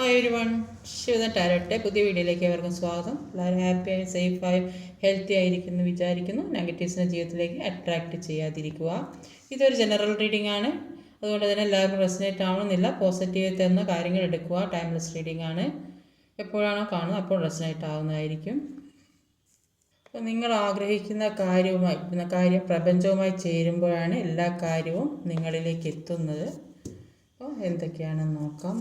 Hi ഒരു one ശിവന ടാരട്ടെ പുതിയ വീഡിയോയിലേക്ക് ഏവർക്കും സ്വാഗതം. വളരെ ഹാപ്പിയായി സേഫായി ഹെൽത്തി ആയിരിക്കുന്നു വിചാരിക്കുന്നു. നെഗറ്റീവ്സിനെ ജീവിതത്തിലേക്ക് അട്രാക്റ്റ് ചെയ്യാതിരിക്കുക. ഇതൊരു ജനറൽ റീഡിംഗ് ആണ്. അതുകൊണ്ട് തന്നെ എല്ലാവർക്കും റെസിനേറ്റ് ആവണമെന്നില്ല. പോസിറ്റീവ് തന്ന കാര്യങ്ങൾ എടുക്കുക ടൈംലെസ് റീഡിംഗ് ആണ്. എപ്പോഴാണോ കാണുന്നത് അപ്പോൾ റെസിനേറ്റ് ആവുന്നതായിരിക്കും. അപ്പോൾ നിങ്ങൾ ആഗ്രഹിക്കുന്ന കാര്യവുമായി കാര്യം പ്രപഞ്ചവുമായി ചേരുമ്പോഴാണ് എല്ലാ കാര്യവും നിങ്ങളിലേക്ക് എത്തുന്നത്. അപ്പോൾ എന്തൊക്കെയാണെന്ന് നോക്കാം.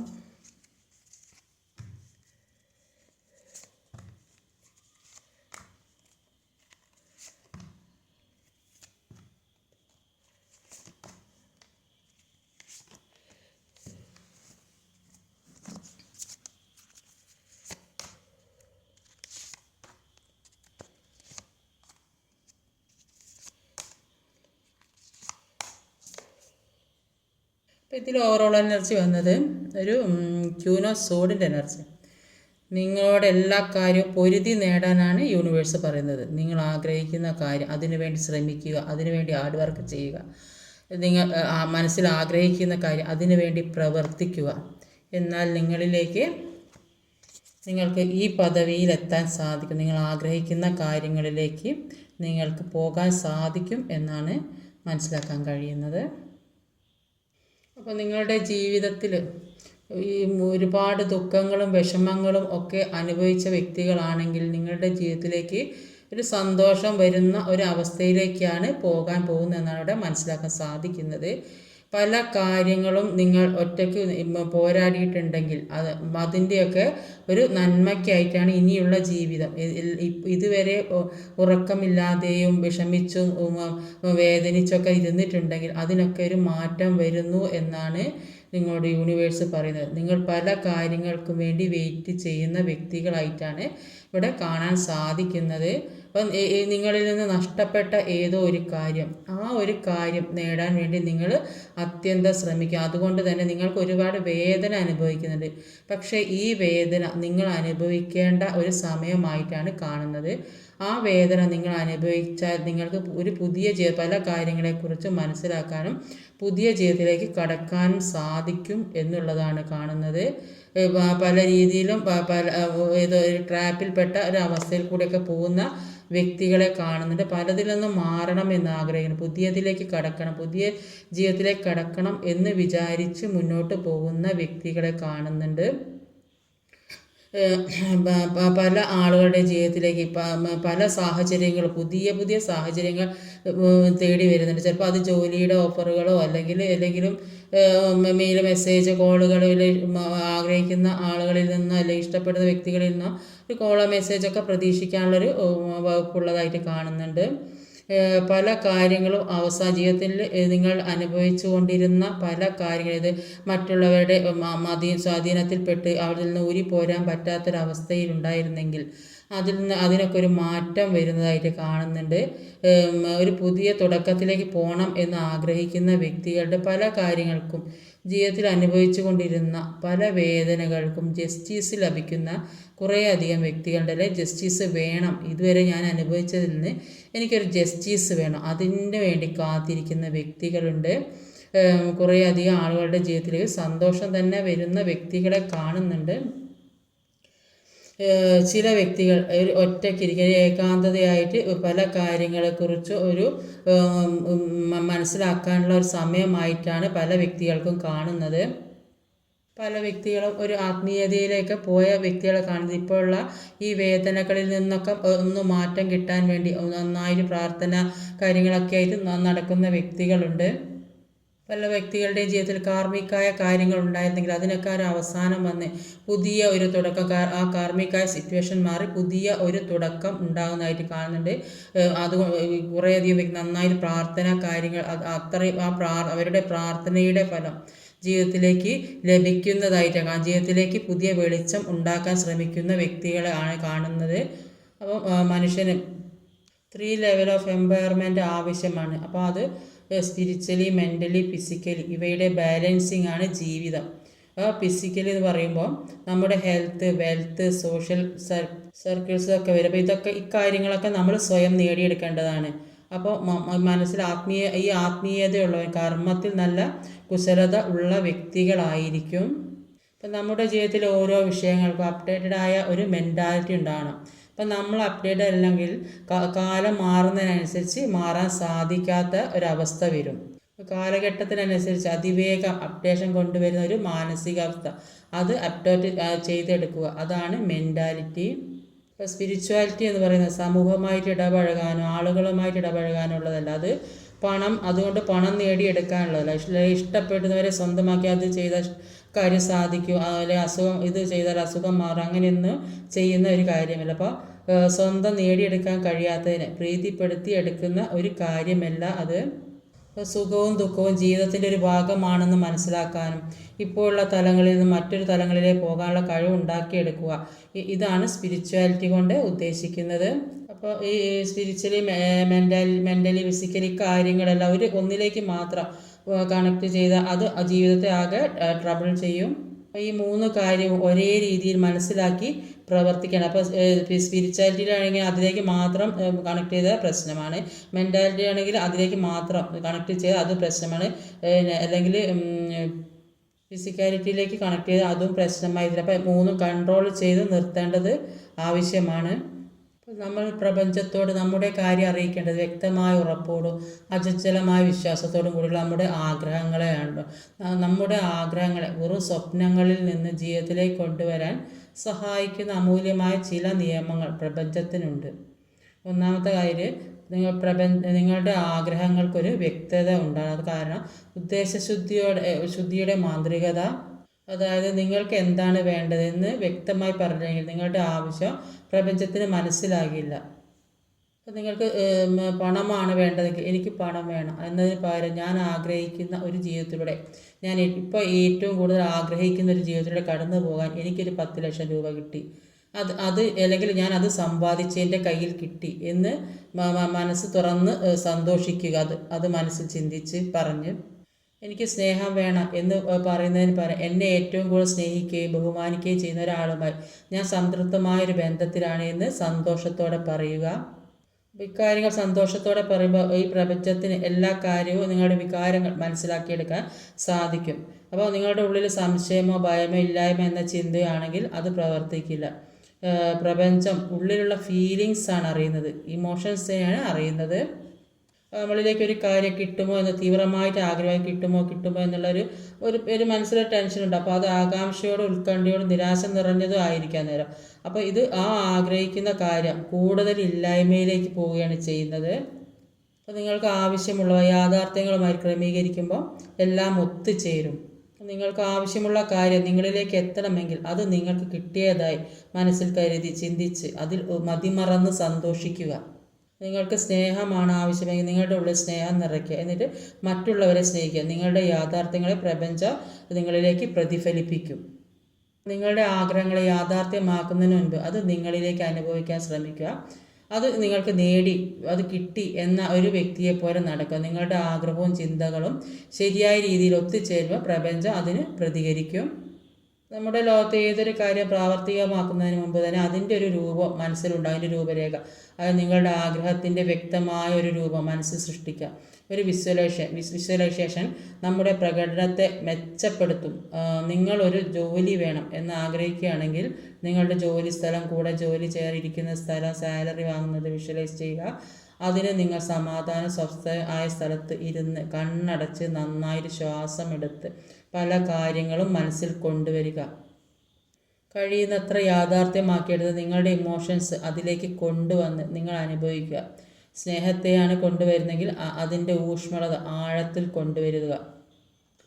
അപ്പോൾ ഇതിൽ ഓവറോൾ എനർജി വന്നത് ഒരു ക്യൂനോ സോഡിന്റെ എനർജി നിങ്ങളോട് എല്ലാ കാര്യവും പൊരുതി നേടാനാണ് യൂണിവേഴ്സ് പറയുന്നത്. നിങ്ങൾ ആഗ്രഹിക്കുന്ന കാര്യം അതിനുവേണ്ടി ശ്രമിക്കുക അതിനുവേണ്ടി ഹാർഡ് വർക്ക് ചെയ്യുക. നിങ്ങൾ മനസ്സിൽ ആഗ്രഹിക്കുന്ന കാര്യം അതിനുവേണ്ടി പ്രവർത്തിക്കുക. എന്നാൽ നിങ്ങളിലേക്ക് നിങ്ങൾക്ക് ഈ പദവിയിലെത്താൻ സാധിക്കും. നിങ്ങൾ ആഗ്രഹിക്കുന്ന കാര്യങ്ങളിലേക്ക് നിങ്ങൾക്ക് പോകാൻ സാധിക്കും എന്നാണ് മനസ്സിലാക്കാൻ കഴിയുന്നത്. അപ്പോൾ നിങ്ങളുടെ ജീവിതത്തിൽ ഈ ഒരുപാട് ദുഃഖങ്ങളും വിഷമങ്ങളും ഒക്കെ അനുഭവിച്ച വ്യക്തികളാണെങ്കിൽ നിങ്ങളുടെ ജീവിതത്തിലേക്ക് ഒരു സന്തോഷം വരുന്ന ഒരു അവസ്ഥയിലേക്കാണ് പോകാൻ പോകുന്നതെന്നാണ് ഇവിടെ മനസ്സിലാക്കാൻ സാധിക്കുന്നത്. പല കാര്യങ്ങളും നിങ്ങൾ ഒറ്റയ്ക്ക് പോരാടിയിട്ടുണ്ടെങ്കിൽ അത് അതിന്റെയൊക്കെ ഒരു നന്മയ്ക്കായിട്ടാണ് ഇനിയുള്ള ജീവിതം. ഇതുവരെ ഉറക്കമില്ലാതെയും വിഷമിച്ചും വേദനിച്ചൊക്കെ ഇരുന്നിട്ടുണ്ടെങ്കിൽ അതിനൊക്കെ ഒരു മാറ്റം വരുന്നു എന്നാണ് നിങ്ങളോട് യൂണിവേഴ്സ് പറയുന്നത്. നിങ്ങൾ പല കാര്യങ്ങൾക്കും വേണ്ടി വെയിറ്റ് ചെയ്യുന്ന വ്യക്തികളായിട്ടാണ് ഇവിടെ കാണാൻ സാധിക്കുന്നത്. അപ്പം നിങ്ങളിൽ നിന്ന് നഷ്ടപ്പെട്ട ഏതോ ഒരു കാര്യം ആ ഒരു കാര്യം നേടാൻ വേണ്ടി നിങ്ങൾ അത്യന്തം ശ്രമിക്കുക. അതുകൊണ്ട് തന്നെ നിങ്ങൾക്ക് ഒരുപാട് വേദന അനുഭവിക്കുന്നുണ്ട്. പക്ഷേ ഈ വേദന നിങ്ങൾ അനുഭവിക്കേണ്ട ഒരു സമയമായിട്ടാണ് കാണുന്നത്. ആ വേദന നിങ്ങൾ അനുഭവിച്ചാൽ നിങ്ങൾക്ക് ഒരു പുതിയ ജീവിത പല കാര്യങ്ങളെക്കുറിച്ച് മനസ്സിലാക്കാനും പുതിയ ജീവിതത്തിലേക്ക് കടക്കാനും സാധിക്കും എന്നുള്ളതാണ് കാണുന്നത്. പല രീതിയിലും പല ഏതോ ഒരു ട്രാപ്പിൽപ്പെട്ട ഒരു അവസ്ഥയിൽ കൂടെയൊക്കെ പോകുന്ന വ്യക്തികളെ കാണുന്നുണ്ട്. പലതിൽ നിന്നും മാറണം എന്ന് ആഗ്രഹിക്കുന്നു. പുതിയതിലേക്ക് കടക്കണം പുതിയ ജീവിതത്തിലേക്ക് കടക്കണം എന്ന് വിചാരിച്ച് മുന്നോട്ട് പോകുന്ന വ്യക്തികളെ കാണുന്നുണ്ട്. പല ആളുകളുടെ ജീവിതത്തിലേക്ക് പല സാഹചര്യങ്ങൾ പുതിയ പുതിയ സാഹചര്യങ്ങൾ തേടി വരുന്നുണ്ട്. ചിലപ്പോൾ അത് ജോലിയുടെ ഓഫറുകളോ അല്ലെങ്കിൽ ഏതെങ്കിലും മെയിൽ മെസ്സേജ് കോളുകളിൽ ആഗ്രഹിക്കുന്ന ആളുകളിൽ നിന്നോ അല്ലെങ്കിൽ ഇഷ്ടപ്പെടുന്ന വ്യക്തികളിൽ നിന്നോ ഒരു കോളോ മെസ്സേജൊക്കെ പ്രതീക്ഷിക്കാനുള്ളൊരു വകുപ്പുള്ളതായിട്ട് കാണുന്നുണ്ട്. പല കാര്യങ്ങളും അവസാന ജീവിതത്തിൽ നിങ്ങൾ അനുഭവിച്ചു കൊണ്ടിരുന്ന പല കാര്യങ്ങളും ഇത് മറ്റുള്ളവരുടെ മതി സ്വാധീനത്തിൽപ്പെട്ട് അവിടെ നിന്ന് ഊരി പോരാൻ പറ്റാത്തൊരവസ്ഥയിലുണ്ടായിരുന്നെങ്കിൽ അതിൽ നിന്ന് അതിനൊക്കെ ഒരു മാറ്റം വരുന്നതായിട്ട് കാണുന്നുണ്ട്. ഒരു പുതിയ തുടക്കത്തിലേക്ക് പോകണം എന്ന് ആഗ്രഹിക്കുന്ന വ്യക്തികളുടെ പല കാര്യങ്ങൾക്കും ജീവിതത്തിൽ അനുഭവിച്ചു കൊണ്ടിരുന്ന പല വേദനകൾക്കും ജസ്റ്റിസ് ലഭിക്കുന്ന കുറേയധികം വ്യക്തികളുടെ ജസ്റ്റിസ് വേണം. ഇതുവരെ ഞാൻ അനുഭവിച്ചതിൽ നിന്ന് എനിക്കൊരു ജസ്റ്റിസ് വേണം. അതിന് വേണ്ടി കാത്തിരിക്കുന്ന വ്യക്തികളുണ്ട്. കുറേ കുറേയധികം ആളുകളുടെ ജീവിതത്തിലേക്ക് സന്തോഷം തന്നെ വരുന്ന വ്യക്തികളെ കാണുന്നുണ്ട്. ചില വ്യക്തികൾ ഒരു ഒറ്റയ്ക്കിരിക്കുക ഒരു ഏകാന്തതയായിട്ട് പല കാര്യങ്ങളെക്കുറിച്ച് ഒരു മനസ്സിലാക്കാനുള്ള ഒരു സമയമായിട്ടാണ് പല വ്യക്തികൾക്കും കാണുന്നത്. പല വ്യക്തികളും ഒരു ആത്മീയതയിലേക്ക് പോയ വ്യക്തികളെ കാണുന്നത്. ഇപ്പോഴുള്ള ഈ വേദനകളിൽ നിന്നൊക്കെ ഒന്ന് മാറ്റം കിട്ടാൻ വേണ്ടി നന്നായിട്ട് പ്രാർത്ഥന കാര്യങ്ങളൊക്കെ ആയിട്ട് നടക്കുന്ന വ്യക്തികളുണ്ട്. പല വ്യക്തികളുടെയും ജീവിതത്തിൽ കാർമ്മികമായ കാര്യങ്ങൾ ഉണ്ടായിരുന്നെങ്കിൽ അതിനൊക്കെ ഒരു അവസാനം വന്ന് പുതിയ ഒരു തുടക്കം ആ കാർമ്മികമായ സിറ്റുവേഷൻ മാറി പുതിയ ഒരു തുടക്കം ഉണ്ടാകുന്നതായിട്ട് കാണുന്നുണ്ട്. അത് കുറേയധികം നന്നായി പ്രാർത്ഥന കാര്യങ്ങൾ അത് അത്രയും ആ പ്രാ അവരുടെ പ്രാർത്ഥനയുടെ ഫലം ജീവിതത്തിലേക്ക് ലഭിക്കുന്നതായിട്ട് കാണാം. ജീവിതത്തിലേക്ക് പുതിയ വെളിച്ചം ഉണ്ടാക്കാൻ ശ്രമിക്കുന്ന വ്യക്തികളെ ആണ് കാണുന്നത്. അപ്പം മനുഷ്യന് ത്രീ ലെവൽ ഓഫ് എംപവർമെന്റ് ആവശ്യമാണ്. അപ്പോൾ അത് സ്പിരിച്വലി മെന്റലി ഫിസിക്കലി ഇവയുടെ ബാലൻസിങ് ആണ് ജീവിതം. ഫിസിക്കലി എന്ന് പറയുമ്പോൾ നമ്മുടെ ഹെൽത്ത് വെൽത്ത് സോഷ്യൽ സർക്കിൾസ് ഒക്കെ വരും. അപ്പോൾ ഇതൊക്കെ ഇക്കാര്യങ്ങളൊക്കെ നമ്മൾ സ്വയം നേടിയെടുക്കേണ്ടതാണ്. അപ്പോൾ മനസ്സിൽ ആത്മീയ ഈ ആത്മീയതയുള്ളവൻ കർമ്മത്തിൽ നല്ല കുശലത ഉള്ള വ്യക്തികളായിരിക്കും. ഇപ്പം നമ്മുടെ ജീവിതത്തിൽ ഓരോ വിഷയങ്ങൾക്കും അപ്ഡേറ്റഡ് ആയ ഒരു മെന്റാലിറ്റി ഉണ്ടാകണം അപ്പം നമ്മൾ അപ്ഡേറ്റ് അല്ലെങ്കിൽ കാലം മാറുന്നതിനനുസരിച്ച് മാറാൻ സാധിക്കാത്ത ഒരവസ്ഥ വരും. കാലഘട്ടത്തിനനുസരിച്ച് അതിവേഗം അപ്ഡേഷൻ കൊണ്ടുവരുന്ന ഒരു മാനസികാവസ്ഥ. അത് അപ്ഡേറ്റ് ചെയ്തെടുക്കുക. അതാണ് മെന്റാലിറ്റി ഇപ്പോൾ സ്പിരിച്വാലിറ്റി എന്ന് പറയുന്നത് സമൂഹമായിട്ട് ഇടപഴകാനോ ആളുകളുമായിട്ട് ഇടപഴകാനോ ഉള്ളതല്ല. അത് പണം അതുകൊണ്ട് പണം നേടിയെടുക്കാനുള്ളതല്ല ഇഷ്ട- ഇഷ്ടപ്പെടുന്നവരെ സ്വന്തമാക്കി അത് ചെയ്ത കാര്യം സാധിക്കും. അതുപോലെ അസുഖം ഇത് ചെയ്താൽ അസുഖം മാറും. അങ്ങനെയൊന്നും ചെയ്യുന്ന ഒരു കാര്യമല്ല. അപ്പോൾ സ്വന്തം നേടിയെടുക്കാൻ കഴിയാത്തതിനെ പ്രീതിപ്പെടുത്തി എടുക്കുന്ന ഒരു കാര്യമല്ല അത്. സുഖവും ദുഃഖവും ജീവിതത്തിന്റെ ഒരു ഭാഗമാണെന്ന് മനസ്സിലാക്കാനും ഇപ്പോഴുള്ള തലങ്ങളിൽ നിന്ന് മറ്റൊരു തലങ്ങളിലേക്ക് പോകാനുള്ള കഴിവ് ഉണ്ടാക്കിയെടുക്കുക. ഇതാണ് സ്പിരിച്വാലിറ്റി കൊണ്ട് ഉദ്ദേശിക്കുന്നത്. അപ്പോൾ ഈ സ്പിരിച്വലി മെന്റലി മെന്റലി ഫിസിക്കലി കാര്യങ്ങളെല്ലാം ഒരു ഒന്നിലേക്ക് മാത്രം കണക്ട് ചെയ്ത് അത് ജീവിതത്തെ ആകെ ട്രബിൾ ചെയ്യും. ഈ മൂന്ന് കാര്യവും ഒരേ രീതിയിൽ മനസ്സിലാക്കി പ്രവർത്തിക്കണം. അപ്പോൾ സ്പിരിച്വാലിറ്റിയിലാണെങ്കിൽ അതിലേക്ക് മാത്രം കണക്ട് ചെയ്ത പ്രശ്നമാണ്. മെന്റാലിറ്റി ആണെങ്കിൽ അതിലേക്ക് മാത്രം കണക്ട് ചെയ്ത അത് പ്രശ്നമാണ്. അല്ലെങ്കിൽ ഫിസിക്കാലിറ്റിയിലേക്ക് കണക്ട് ചെയ്ത് അതും പ്രശ്നമായിട്ടില്ല അപ്പോൾ മൂന്നും കൺട്രോൾ ചെയ്ത് നിർത്തേണ്ടത് ആവശ്യമാണ്. നമ്മൾ പ്രപഞ്ചത്തോട് നമ്മുടെ കാര്യം അറിയിക്കേണ്ടത് വ്യക്തമായ ഉറപ്പോടും അചഞ്ചലമായ വിശ്വാസത്തോടും കൂടിയുള്ള നമ്മുടെ ആഗ്രഹങ്ങളെയാണ്. നമ്മുടെ ആഗ്രഹങ്ങളെ വെറും സ്വപ്നങ്ങളിൽ നിന്ന് ജീവിതത്തിലേക്ക് കൊണ്ടുവരാൻ സഹായിക്കുന്ന അമൂല്യമായ ചില നിയമങ്ങൾ പ്രപഞ്ചത്തിനുണ്ട്. ഒന്നാമത്തെ കാര്യം നിങ്ങൾ പ്രപഞ്ച നിങ്ങളുടെ ആഗ്രഹങ്ങൾക്കൊരു വ്യക്തത ഉണ്ടാകും കാരണം ഉദ്ദേശശുദ്ധിയോടെ ശുദ്ധിയുടെ മാന്ത്രികത അതായത് നിങ്ങൾക്ക് എന്താണ് വേണ്ടതെന്ന് വ്യക്തമായി പറഞ്ഞെങ്കിൽ നിങ്ങളുടെ ആവശ്യം പ്രപഞ്ചത്തിന് മനസ്സിലാകില്ല. അപ്പോൾ നിങ്ങൾക്ക് പണമാണ് വേണ്ടതെങ്കിൽ എനിക്ക് പണം വേണം എന്നതിന് പകരം ഞാൻ ആഗ്രഹിക്കുന്ന ഒരു ജീവിതത്തിലൂടെ ഞാൻ ഇപ്പോൾ ഏറ്റവും കൂടുതൽ ആഗ്രഹിക്കുന്ന ഒരു ജീവിതത്തിലൂടെ കടന്നു പോകാൻ എനിക്കൊരു പത്ത് ലക്ഷം രൂപ കിട്ടി. അത് അത് അല്ലെങ്കിൽ ഞാൻ അത് സമ്പാദിച്ചതിന്റെ കയ്യിൽ കിട്ടി എന്ന് മനസ്സ് തുറന്ന് സന്തോഷിക്കുക. അത് അത് മനസ്സിൽ ചിന്തിച്ച് പറഞ്ഞ് എനിക്ക് സ്നേഹം വേണം എന്ന് പറയുന്നതിന് പകരം എന്നെ ഏറ്റവും കൂടുതൽ സ്നേഹിക്കുകയും ബഹുമാനിക്കുകയും ചെയ്യുന്ന ഒരാളുമായി ഞാൻ സംതൃപ്തമായ ഒരു ബന്ധത്തിലാണ് എന്ന് സന്തോഷത്തോടെ പറയുക. ഇക്കാര്യങ്ങൾ സന്തോഷത്തോടെ പറയുമ്പോൾ ഈ പ്രപഞ്ചത്തിന് എല്ലാ കാര്യവും നിങ്ങളുടെ വികാരങ്ങൾ മനസ്സിലാക്കിയെടുക്കാൻ സാധിക്കും. അപ്പോൾ നിങ്ങളുടെ ഉള്ളിൽ സംശയമോ ഭയമോ ഇല്ലായ്മ എന്ന ചിന്തയാണെങ്കിൽ അത് പ്രവർത്തിക്കില്ല. പ്രപഞ്ചം ഉള്ളിലുള്ള ഫീലിങ്സ് ആണ് അറിയുന്നത്. ഇമോഷൻസിനെയാണ് അറിയുന്നത്. നമ്മളിലേക്ക് ഒരു കാര്യം കിട്ടുമോ എന്ന് തീവ്രമായിട്ട് ആഗ്രഹം കിട്ടുമോ കിട്ടുമോ എന്നുള്ളൊരു ഒരു ഒരു മനസ്സിലൊരു ടെൻഷനുണ്ട് അപ്പോൾ അത് ആകാംക്ഷയോടും ഉത്കണ്ഠയോടും നിരാശ നിറഞ്ഞതും ആയിരിക്കാൻ നേരം അപ്പോൾ ഇത് ആ ആഗ്രഹിക്കുന്ന കാര്യം കൂടുതൽ ഇല്ലായ്മയിലേക്ക് പോവുകയാണ് ചെയ്യുന്നത്. അപ്പോൾ നിങ്ങൾക്ക് ആവശ്യമുള്ളവ യാഥാർത്ഥ്യങ്ങളുമായി ക്രമീകരിക്കുമ്പോൾ എല്ലാം ഒത്തുചേരും. നിങ്ങൾക്ക് ആവശ്യമുള്ള കാര്യം നിങ്ങളിലേക്ക് എത്തണമെങ്കിൽ അത് നിങ്ങൾക്ക് കിട്ടിയതായി മനസ്സിൽ കരുതി ചിന്തിച്ച് അതിൽ മതിമറന്ന് സന്തോഷിക്കുക. നിങ്ങൾക്ക് സ്നേഹമാണ് ആവശ്യമെങ്കിൽ നിങ്ങളുടെ ഉള്ളിൽ സ്നേഹം നിറയ്ക്കുക. എന്നിട്ട് മറ്റുള്ളവരെ സ്നേഹിക്കുക. നിങ്ങളുടെ യാഥാർത്ഥ്യങ്ങളെ പ്രപഞ്ചം നിങ്ങളിലേക്ക് പ്രതിഫലിപ്പിക്കും. നിങ്ങളുടെ ആഗ്രഹങ്ങളെ യാഥാർത്ഥ്യമാക്കുന്നതിന് മുൻപ് അത് നിങ്ങളിലേക്ക് അനുഭവിക്കാൻ ശ്രമിക്കുക. അത് നിങ്ങൾക്ക് നേടി അത് കിട്ടി എന്ന ഒരു വ്യക്തിയെ പോലെ നടക്കുക. നിങ്ങളുടെ ആഗ്രഹവും ചിന്തകളും ശരിയായ രീതിയിൽ ഒത്തുചേരുമ്പോൾ പ്രപഞ്ചം അതിന് പ്രതികരിക്കും. നമ്മുടെ ലോകത്ത് ഏതൊരു കാര്യം പ്രാവർത്തികമാക്കുന്നതിന് മുമ്പ് തന്നെ അതിന്റെ ഒരു രൂപം മനസ്സിലുണ്ട് അതിന്റെ രൂപരേഖ. അത് നിങ്ങളുടെ ആഗ്രഹത്തിന്റെ വ്യക്തമായ ഒരു രൂപം മനസ്സിൽ സൃഷ്ടിക്കുക ഒരു വിസ്വലൈസേഷൻ വിസ്വലൈസേഷൻ നമ്മുടെ പ്രകടനത്തെ മെച്ചപ്പെടുത്തും. നിങ്ങൾ നിങ്ങളൊരു ജോലി വേണം എന്ന് ആഗ്രഹിക്കുകയാണെങ്കിൽ നിങ്ങളുടെ ജോലി സ്ഥലം കൂടെ ജോലി ചെയ്യാനിരിക്കുന്ന സ്ഥലം സാലറി വാങ്ങുന്നത് വിഷ്വലൈസ് ചെയ്യുക. അതിന് നിങ്ങൾ സമാധാന സ്വസ്ഥ ആയ സ്ഥലത്ത് ഇരുന്ന് കണ്ണടച്ച് നന്നായിട്ട് ശ്വാസം എടുത്ത് പല കാര്യങ്ങളും മനസ്സിൽ കൊണ്ടുവരിക. കഴിയുന്നത്ര യാഥാർത്ഥ്യമാക്കിയെടുത്ത് നിങ്ങളുടെ ഇമോഷൻസ് അതിലേക്ക് കൊണ്ടുവന്ന് നിങ്ങൾ അനുഭവിക്കുക. സ്നേഹത്തെയാണ് കൊണ്ടുവരുന്നെങ്കിൽ അതിന്റെ ഊഷ്മളത ആഴത്തിൽ കൊണ്ടുവരിക.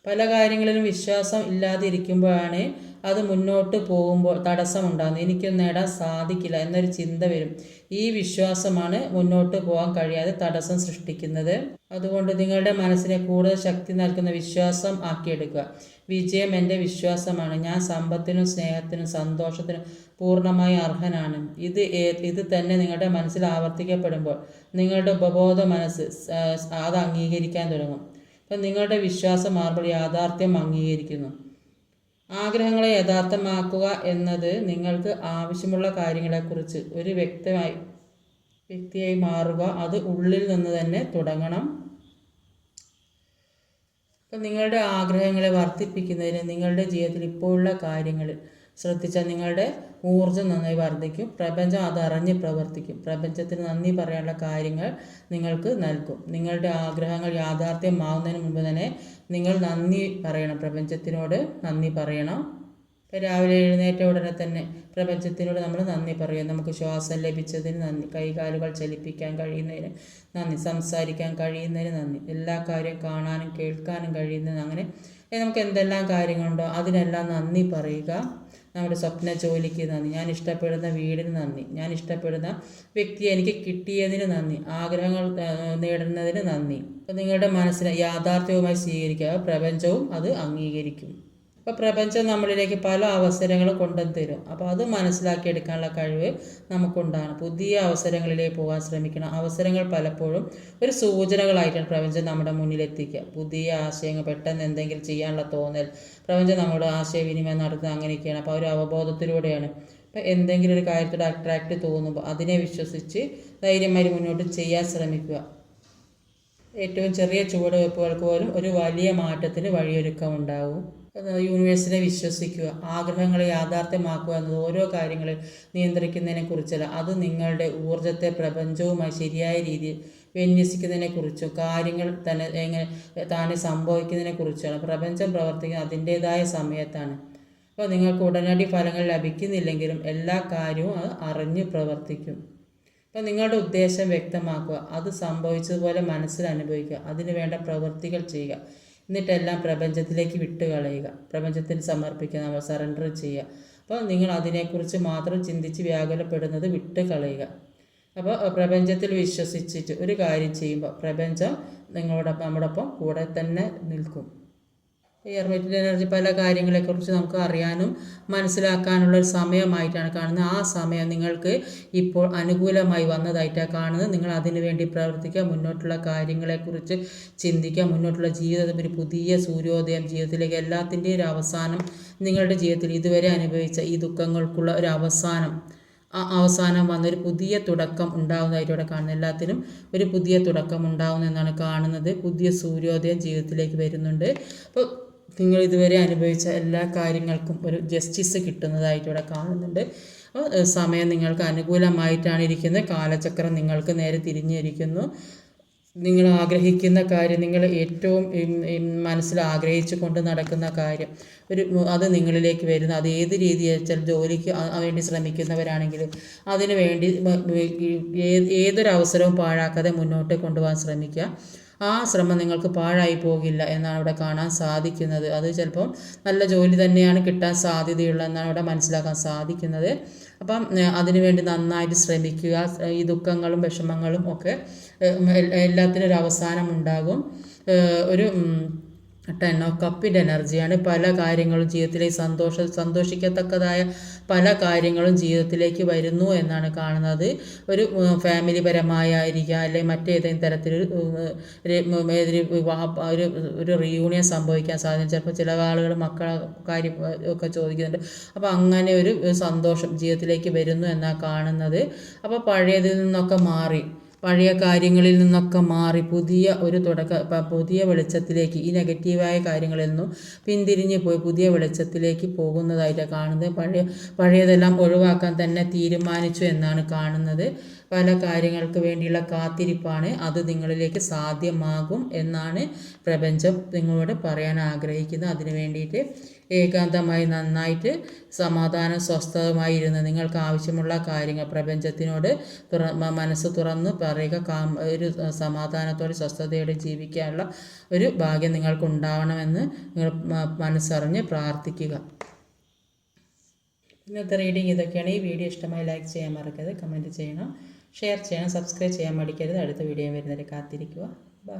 പല കാര്യങ്ങളിലും വിശ്വാസം ഇല്ലാതെ ഇരിക്കുമ്പോഴാണ് അത് മുന്നോട്ട് പോകുമ്പോൾ തടസ്സമുണ്ടാകുന്നു. എനിക്കൊന്നും നേടാൻ സാധിക്കില്ല എന്നൊരു ചിന്ത വരും. ഈ വിശ്വാസമാണ് മുന്നോട്ട് പോകാൻ കഴിയാതെ തടസ്സം സൃഷ്ടിക്കുന്നത്. അതുകൊണ്ട് നിങ്ങളുടെ മനസ്സിനെ കൂടുതൽ ശക്തി നൽകുന്ന വിശ്വാസം ആക്കിയെടുക്കുക. വിജയം എന്റെ വിശ്വാസമാണ്. ഞാൻ സമ്പത്തിനും സ്നേഹത്തിനും സന്തോഷത്തിനും പൂർണമായി അർഹനാണ്. ഇത് ഇത് തന്നെ നിങ്ങളുടെ മനസ്സിൽ ആവർത്തിക്കപ്പെടുമ്പോൾ നിങ്ങളുടെ ഉപബോധ മനസ്സ് അത് അംഗീകരിക്കാൻ തുടങ്ങും. അപ്പം നിങ്ങളുടെ വിശ്വാസം മാറുമ്പോൾ യാഥാർത്ഥ്യം അംഗീകരിക്കുന്നു. ആഗ്രഹങ്ങളെ യഥാർത്ഥമാക്കുക എന്നത് നിങ്ങൾക്ക് ആവശ്യമുള്ള കാര്യങ്ങളെക്കുറിച്ച് ഒരു വ്യക്തമായി വ്യക്തിയായി മാറുക. അത് ഉള്ളിൽ നിന്ന് തന്നെ തുടങ്ങണം. അപ്പം നിങ്ങളുടെ ആഗ്രഹങ്ങളെ വർദ്ധിപ്പിക്കുന്നതിന് നിങ്ങളുടെ ജീവിതത്തിൽ ഇപ്പോഴുള്ള കാര്യങ്ങൾ ശ്രദ്ധിച്ചാൽ നിങ്ങളുടെ ഊർജം നന്നായി വർദ്ധിക്കും. പ്രപഞ്ചം അതറിഞ്ഞ് പ്രവർത്തിക്കും. പ്രപഞ്ചത്തിന് നന്ദി പറയാനുള്ള കാര്യങ്ങൾ നിങ്ങൾക്ക് നൽകും. നിങ്ങളുടെ ആഗ്രഹങ്ങൾ യാഥാർത്ഥ്യമാവുന്നതിന് മുമ്പ് തന്നെ നിങ്ങൾ നന്ദി പറയണം. പ്രപഞ്ചത്തിനോട് നന്ദി പറയണം. രാവിലെ എഴുന്നേറ്റ ഉടനെ തന്നെ പ്രപഞ്ചത്തിനോട് നമ്മൾ നന്ദി പറയും. നമുക്ക് ശ്വാസം ലഭിച്ചതിന് നന്ദി. കൈകാലുകൾ ചലിപ്പിക്കാൻ കഴിയുന്നതിന് നന്ദി. സംസാരിക്കാൻ കഴിയുന്നതിന് നന്ദി. എല്ലാ കാര്യം കാണാനും കേൾക്കാനും കഴിയുന്നതിന് അങ്ങനെ. നമുക്ക് എന്തെല്ലാം കാര്യങ്ങളുണ്ടോ? അതിനെല്ലാം നന്ദി പറയുക. നമ്മുടെ സ്വപ്ന ജോലിക്ക് നന്ദി. ഞാൻ ഇഷ്ടപ്പെടുന്ന വീടിന് നന്ദി. ഞാൻ ഇഷ്ടപ്പെടുന്ന വ്യക്തിയെ എനിക്ക് കിട്ടിയതിന് നന്ദി. ആഗ്രഹങ്ങൾ നേടുന്നതിന് നന്ദി. നിങ്ങളുടെ മനസ്സിനെ യാഥാർത്ഥ്യവുമായി സ്വീകരിക്കുക. പ്രപഞ്ചവും അത് അംഗീകരിക്കും. അപ്പോൾ പ്രപഞ്ചം നമ്മളിലേക്ക് പല അവസരങ്ങൾ കൊണ്ടുവന്ന് തരും അപ്പോൾ അത് മനസ്സിലാക്കിയെടുക്കാനുള്ള കഴിവ് നമുക്കുണ്ടാകണം. പുതിയ അവസരങ്ങളിലേക്ക് പോകാൻ ശ്രമിക്കണം. അവസരങ്ങൾ പലപ്പോഴും ഒരു സൂചനകളായിട്ടാണ് പ്രപഞ്ചം നമ്മുടെ മുന്നിലെത്തിക്കുക. പുതിയ ആശയങ്ങൾ പെട്ടെന്ന് എന്തെങ്കിലും ചെയ്യാനുള്ള തോന്നൽ. പ്രപഞ്ചം നമ്മുടെ ആശയവിനിമയം നടത്തുന്നത് അങ്ങനെയൊക്കെയാണ്. അപ്പോൾ ഒരു അവബോധത്തിലൂടെയാണ്. അപ്പോൾ എന്തെങ്കിലും ഒരു കാര്യത്തോട് അട്രാക്റ്റ് തോന്നുമ്പോൾ അതിനെ വിശ്വസിച്ച് ധൈര്യമായി മുന്നോട്ട് ചെയ്യാൻ ശ്രമിക്കുക. ഏറ്റവും ചെറിയ ചുവടുവെപ്പുകൾക്ക് പോലും ഒരു വലിയ മാറ്റത്തിന് വഴിയൊരുക്കം ഉണ്ടാവും യൂണിവേഴ്സിനെ വിശ്വസിക്കുക ആഗ്രഹങ്ങളെ യാഥാർത്ഥ്യമാക്കുക എന്നത് ഓരോ കാര്യങ്ങളെ നിയന്ത്രിക്കുന്നതിനെ കുറിച്ചല്ല. അത് നിങ്ങളുടെ ഊർജത്തെ പ്രപഞ്ചവുമായി ശരിയായ രീതിയിൽ വിന്യസിക്കുന്നതിനെ കുറിച്ചും കാര്യങ്ങൾ തന്നെ എങ്ങനെ താനെ സംഭവിക്കുന്നതിനെ കുറിച്ചാണ് പ്രപഞ്ചം പ്രവർത്തിക്കുന്നത് അതിന്റേതായ സമയത്താണ്. അപ്പോൾ നിങ്ങൾക്ക് ഉടനടി ഫലങ്ങൾ ലഭിക്കുന്നില്ലെങ്കിലും എല്ലാ കാര്യവും അത് അറിഞ്ഞ് പ്രവർത്തിക്കും. അപ്പോൾ നിങ്ങളുടെ ഉദ്ദേശം വ്യക്തമാക്കുക. അത് സംഭവിച്ചതുപോലെ മനസ്സിൽ അനുഭവിക്കുക. അതിനു വേണ്ട പ്രവൃത്തികൾ ചെയ്യുക. എന്നിട്ടെല്ലാം പ്രപഞ്ചത്തിലേക്ക് വിട്ട് കളയുക പ്രപഞ്ചത്തിന് സമർപ്പിക്കുക നമ്മൾ സറണ്ടർ ചെയ്യുക. അപ്പോൾ നിങ്ങൾ അതിനെക്കുറിച്ച് മാത്രം ചിന്തിച്ച് വ്യാകുലപ്പെടുന്നത് വിട്ട് കളയുക അപ്പോൾ പ്രപഞ്ചത്തിൽ വിശ്വസിച്ചിട്ട് ഒരു കാര്യം ചെയ്യുമ്പോൾ പ്രപഞ്ചം നിങ്ങളോടൊപ്പം നമ്മോടൊപ്പം കൂടെ തന്നെ നിൽക്കും. എയർമെറ്റിന്റെ എനർജി പല കാര്യങ്ങളെക്കുറിച്ച് നമുക്ക് അറിയാനും മനസ്സിലാക്കാനുള്ള ഒരു സമയമായിട്ടാണ് കാണുന്നത്. ആ സമയം നിങ്ങൾക്ക് ഇപ്പോൾ അനുകൂലമായി വന്നതായിട്ടാണ് കാണുന്നത്. നിങ്ങൾ അതിനു വേണ്ടി പ്രവർത്തിക്കുക മുന്നോട്ടുള്ള കാര്യങ്ങളെക്കുറിച്ച് ചിന്തിക്കുക മുന്നോട്ടുള്ള ജീവിതത്തിൽ ഒരു പുതിയ സൂര്യോദയം ജീവിതത്തിലേക്ക് എല്ലാത്തിന്റെയും ഒരു അവസാനം നിങ്ങളുടെ ജീവിതത്തിൽ ഇതുവരെ അനുഭവിച്ച ഈ ദുഃഖങ്ങൾക്കുള്ള ഒരു അവസാനം ആ അവസാനം വന്നൊരു പുതിയ തുടക്കം ഉണ്ടാകുന്നതായിട്ട് ഇവിടെ കാണുന്നത്. എല്ലാത്തിനും ഒരു പുതിയ തുടക്കം ഉണ്ടാകുന്നു എന്നാണ് കാണുന്നത്. പുതിയ സൂര്യോദയം ജീവിതത്തിലേക്ക് വരുന്നുണ്ട്. അപ്പോൾ നിങ്ങൾ ഇതുവരെ അനുഭവിച്ച എല്ലാ കാര്യങ്ങൾക്കും ഒരു ജസ്റ്റിസ് കിട്ടുന്നതായിട്ട് ഇവിടെ കാണുന്നുണ്ട്. അപ്പോൾ സമയം നിങ്ങൾക്ക് അനുകൂലമായിട്ടാണ് ഇരിക്കുന്നത്. കാലചക്രം നിങ്ങൾക്ക് നേരെ തിരിഞ്ഞിരിക്കുന്നു. നിങ്ങൾ ആഗ്രഹിക്കുന്ന കാര്യം നിങ്ങൾ ഏറ്റവും മനസ്സിൽ ആഗ്രഹിച്ചു കൊണ്ട് നടക്കുന്ന കാര്യം ഒരു അത് നിങ്ങളിലേക്ക് വരുന്ന. അത് ഏത് രീതിയിൽ വെച്ചാൽ ജോലിക്ക് വേണ്ടി ശ്രമിക്കുന്നവരാണെങ്കിൽ അതിനു വേണ്ടി ഏതൊരു അവസരവും പാഴാക്കാതെ മുന്നോട്ട് കൊണ്ടുപോകാൻ ശ്രമിക്കുക. ആ ശ്രമം നിങ്ങൾക്ക് പാഴായി പോകില്ല എന്നാണ് ഇവിടെ കാണാൻ സാധിക്കുന്നത്. അത് ചിലപ്പം നല്ല ജോലി തന്നെയാണ് കിട്ടാൻ സാധ്യതയുള്ള എന്നാണ് ഇവിടെ മനസ്സിലാക്കാൻ സാധിക്കുന്നത്. അപ്പം അതിനുവേണ്ടി നന്നായിട്ട് ശ്രമിക്കുക. ഈ ദുഃഖങ്ങളും വിഷമങ്ങളും ഒക്കെ എല്ലാത്തിനും ഒരു അവസാനം ഉണ്ടാകും. ഒരു ടെൻ ഓഫ് കപ്പിന്റെ എനർജിയാണ്. പല കാര്യങ്ങളും ജീവിതത്തിലെ സന്തോഷ സന്തോഷിക്കത്തക്കതായ പല കാര്യങ്ങളും ജീവിതത്തിലേക്ക് വരുന്നു എന്നാണ് കാണുന്നത്. ഒരു ഫാമിലി പരമായിരിക്കുക അല്ലെങ്കിൽ മറ്റേതെങ്കിലും തരത്തിലൊരു ഏതൊരു വിവാഹ ഒരു ഒരു റീയൂണിയൻ സംഭവിക്കാൻ സാധ്യത ചിലപ്പോൾ ചില ആളുകൾ മക്കളെ കാര്യം ഒക്കെ ചോദിക്കുന്നുണ്ട്. അപ്പോൾ അങ്ങനെ ഒരു സന്തോഷം ജീവിതത്തിലേക്ക് വരുന്നു എന്നാണ് കാണുന്നത്. അപ്പോൾ പഴയതിൽ നിന്നൊക്കെ മാറി. പഴയ കാര്യങ്ങളിൽ നിന്നൊക്കെ മാറി പുതിയ ഒരു തുടക്ക പുതിയ വെളിച്ചത്തിലേക്ക് ഈ നെഗറ്റീവായ കാര്യങ്ങളിൽ നിന്നും പിന്തിരിഞ്ഞ് പോയി പുതിയ വെളിച്ചത്തിലേക്ക് പോകുന്നതായിട്ട് കാണുന്നത്. പഴയ പഴയതെല്ലാം ഒഴിവാക്കാൻ തന്നെ തീരുമാനിച്ചു എന്നാണ് കാണുന്നത്. പല കാര്യങ്ങൾക്ക് വേണ്ടിയുള്ള കാത്തിരിപ്പാണ്. അത് നിങ്ങളിലേക്ക് സാധ്യമാകും എന്നാണ് പ്രപഞ്ചം നിങ്ങളോട് പറയാൻ ആഗ്രഹിക്കുന്നത്. അതിനു വേണ്ടിയിട്ട് ഏകാന്തമായി നന്നായിട്ട് സമാധാനം സ്വസ്ഥമായി ഇരുന്ന് നിങ്ങൾക്ക് ആവശ്യമുള്ള കാര്യങ്ങൾ പ്രപഞ്ചത്തിനോട് തുറ മനസ്സ് തുറന്ന് പറയുക കാം ഒരു സമാധാനത്തോടെ സ്വസ്ഥതയോടെ ജീവിക്കാനുള്ള ഒരു ഭാഗ്യം നിങ്ങൾക്ക് ഉണ്ടാവണമെന്ന് നിങ്ങൾ മനസ്സറിഞ്ഞ് പ്രാർത്ഥിക്കുക. ഇന്നത്തെ റീഡിങ് ഇതൊക്കെയാണ്. ഈ വീഡിയോ ഇഷ്ടമായി ലൈക്ക് ചെയ്യാൻ മറക്കരുത്. കമന്റ് ചെയ്യണം. ഷെയർ ചെയ്യണം സബ്സ്ക്രൈബ് ചെയ്യാൻ മടിക്കരുത്. അടുത്ത വീഡിയോ വരുന്നവരെ കാത്തിരിക്കുക. ബൈ